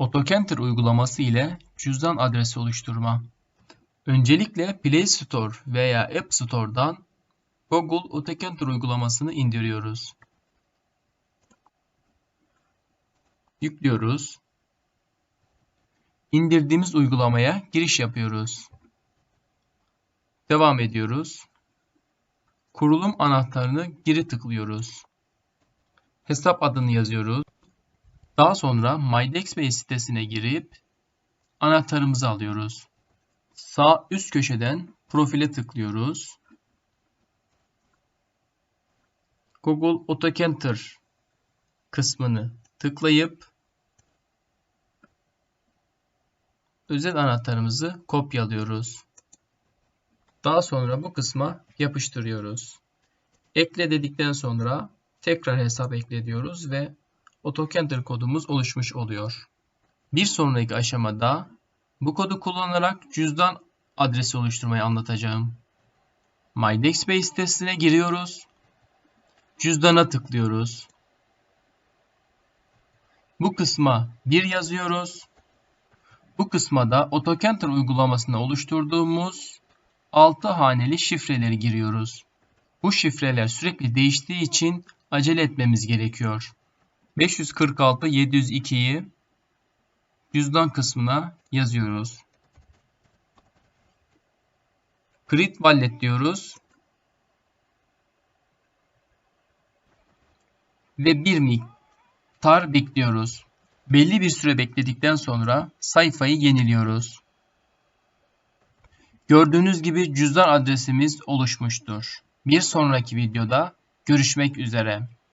AutoCanter uygulaması ile cüzdan adresi oluşturma. Öncelikle Play Store veya App Store'dan Google AutoCanter uygulamasını indiriyoruz. Yüklüyoruz. İndirdiğimiz uygulamaya giriş yapıyoruz. Devam ediyoruz. Kurulum anahtarını geri tıklıyoruz. Hesap adını yazıyoruz. Daha sonra MyDexBase sitesine girip anahtarımızı alıyoruz. Sağ üst köşeden profile tıklıyoruz. Google AutoCanter kısmını tıklayıp özel anahtarımızı kopyalıyoruz. Daha sonra bu kısma yapıştırıyoruz. Ekle dedikten sonra tekrar hesap ekle diyoruz ve AutoCanter kodumuz oluşmuş oluyor. Bir sonraki aşamada bu kodu kullanarak cüzdan adresi oluşturmayı anlatacağım. MyDexBase sitesine giriyoruz. Cüzdana tıklıyoruz. Bu kısma 1 yazıyoruz. Bu kısma da uygulamasında oluşturduğumuz 6 haneli şifreleri giriyoruz. Bu şifreler sürekli değiştiği için acele etmemiz gerekiyor. 546 702'yi cüzdan kısmına yazıyoruz. Create Wallet diyoruz. Ve bir miktar bekliyoruz. Belli bir süre bekledikten sonra sayfayı yeniliyoruz. Gördüğünüz gibi cüzdan adresimiz oluşmuştur. Bir sonraki videoda görüşmek üzere.